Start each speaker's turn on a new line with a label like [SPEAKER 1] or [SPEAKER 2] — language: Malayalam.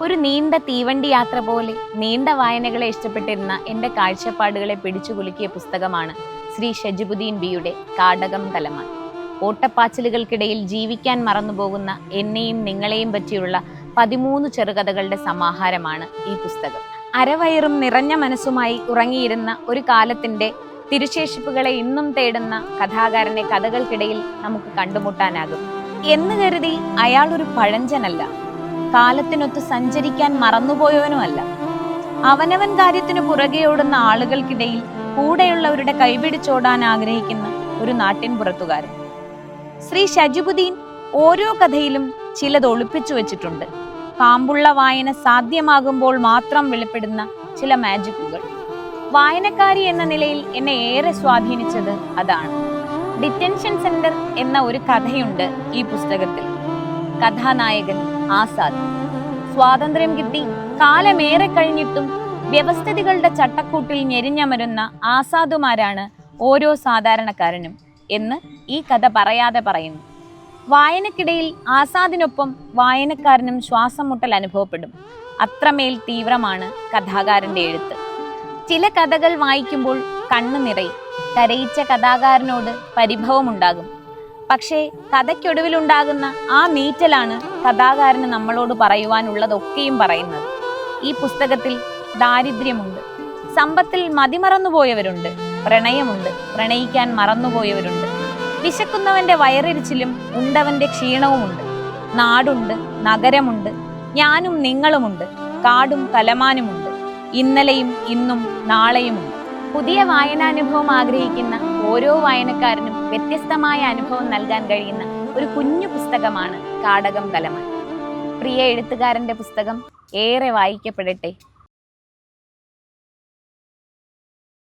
[SPEAKER 1] ഒരു നീണ്ട തീവണ്ടി യാത്ര പോലെ നീണ്ട വായനകളെ ഇഷ്ടപ്പെട്ടിരുന്ന എന്റെ കാഴ്ചപ്പാടുകളെ പിടിച്ചു കുലുക്കിയ പുസ്തകമാണ് ശ്രീ ഷജിബുദ്ദീൻ ബിയുടെ കാടകം കലമാൻ ഓട്ടപ്പാച്ചിലുകൾക്കിടയിൽ ജീവിക്കാൻ മറന്നുപോകുന്ന എന്നെയും നിങ്ങളെയും പറ്റിയുള്ള പതിമൂന്ന് ചെറുകഥകളുടെ സമാഹാരമാണ് ഈ പുസ്തകം. അരവയറും നിറഞ്ഞ മനസ്സുമായി ഉറങ്ങിയിരുന്ന ഒരു കാലത്തിന്റെ തിരുശേഷിപ്പുകളെ ഇന്നും തേടുന്ന കഥാകാരനെ കഥകൾക്കിടയിൽ നമുക്ക് കണ്ടുമുട്ടാനാകും. എന്ന് കരുതി അയാൾ ഒരു പഴഞ്ചനല്ല. കാലത്തിനൊത്ത് സഞ്ചരിക്കാൻ മറന്നുപോയവനുമല്ല. അവനവൻ കാര്യത്തിനു പുറകെ ഓടുന്ന ആളുകൾക്കിടയിൽ കൂടെയുള്ളവരുടെ കൈപിടിച്ചോടാൻ ആഗ്രഹിക്കുന്ന ഒരു നാട്ടിൻ പുറത്തുകാരൻ. ശ്രീ ഷജിബുദ്ദീൻ ഓരോ കഥയിലും ചിലത് ഒളിപ്പിച്ചു വെച്ചിട്ടുണ്ട്. കാമ്പുള്ള വായന സാധ്യമാകുമ്പോൾ മാത്രം വെളിപ്പെടുന്ന ചില മാജിക്കുകൾ. വായനക്കാരി എന്ന നിലയിൽ എന്നെ ഏറെ സ്വാധീനിച്ചത് അതാണ്. ഡിറ്റൻഷൻ സെന്റർ എന്ന ഒരു കഥയുണ്ട് ഈ പുസ്തകത്തിൽ. കഥാനായകൻ ആസാദ്. സ്വാതന്ത്ര്യം കിട്ടി. കാലമേറെ കഴിഞ്ഞിട്ടും വ്യവസ്ഥിതികളുടെ ചട്ടക്കൂട്ടിൽ ഞെരിഞ്ഞമരുന്ന ആസാദുമാരാണ് ഓരോ സാധാരണക്കാരനും എന്ന് ഈ കഥ പറയാതെ പറയുന്നു. വായനക്കിടയിൽ ആസാദിനൊപ്പം വായനക്കാരനും ശ്വാസം മുട്ടൽ അനുഭവപ്പെടും. അത്രമേൽ തീവ്രമാണ് കഥാകാരന്റെ എഴുത്ത്. ചില കഥകൾ വായിക്കുമ്പോൾ കണ്ണു നിറയും കരയിച്ച കഥാകാരനോട് പരിഭവമുണ്ടാകും. പക്ഷേ കഥയ്ക്കൊടുവിലുണ്ടാകുന്ന ആ മീറ്റലാണ് കഥാകാരന് നമ്മളോട് പറയുവാനുള്ളതൊക്കെയും പറയുന്നത്. ഈ പുസ്തകത്തിൽ ദാരിദ്ര്യമുണ്ട്. സമ്പത്തിൽ മതിമറന്നുപോയവരുണ്ട്. പ്രണയമുണ്ട്. പ്രണയിക്കാൻ മറന്നുപോയവരുണ്ട്. വിശക്കുന്നവന്റെ വയറിരിച്ചിലും ഉണ്ടവന്റെ ക്ഷീണവുമുണ്ട്. നാടുണ്ട് നഗരമുണ്ട്. ഞാനും നിങ്ങളുമുണ്ട്. കാടും കലമാനുമുണ്ട്. ഇന്നലെയും ഇന്നും നാളെയുമുണ്ട്. പുതിയ വായനാനുഭവം ആഗ്രഹിക്കുന്ന ഓരോ വായനക്കാരനും വ്യത്യസ്തമായ അനുഭവം നൽകാൻ കഴിയുന്ന ഒരു കുഞ്ഞു പുസ്തകമാണ് കാടകം കലമാൻ പ്രിയ എഴുത്തുകാരന്റെ പുസ്തകം ഏറെ വായിക്കപ്പെടട്ടെ.